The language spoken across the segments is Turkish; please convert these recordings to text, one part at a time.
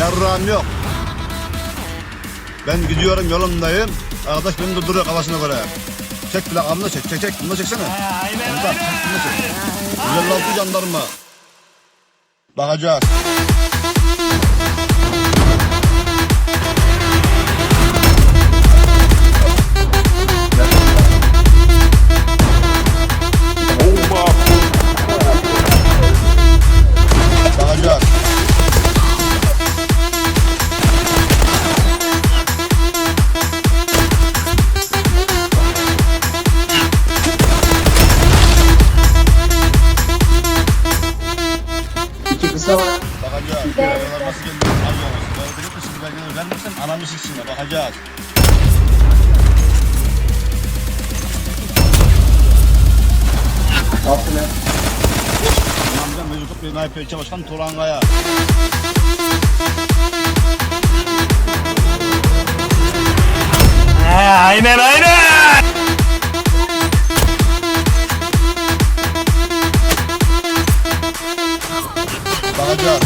Yarrağım yok. Ben gidiyorum yolumdayım. Arkadaş beni durduruyor kafasına göre. Çek plakamını da çek. Çek çek. Bunu çeksene. Komutan bunu çek. 156 jandarma. Bakacağız. Kısa var. Bakacağız. Belgeler nasıl geliyor? Alıyoruz. Belgeler misin? Belgeler vermezsen anamı siksinler. Bakacağız. Altına. Amcam Meczup Bey Naip İlçe Başkan Turan Kaya. aynen aynen. Kaya.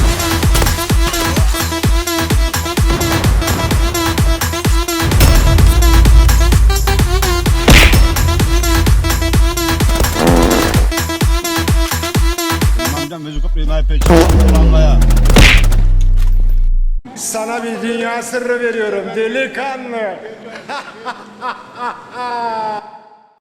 Sana bir dünya sırrı veriyorum delikanlı.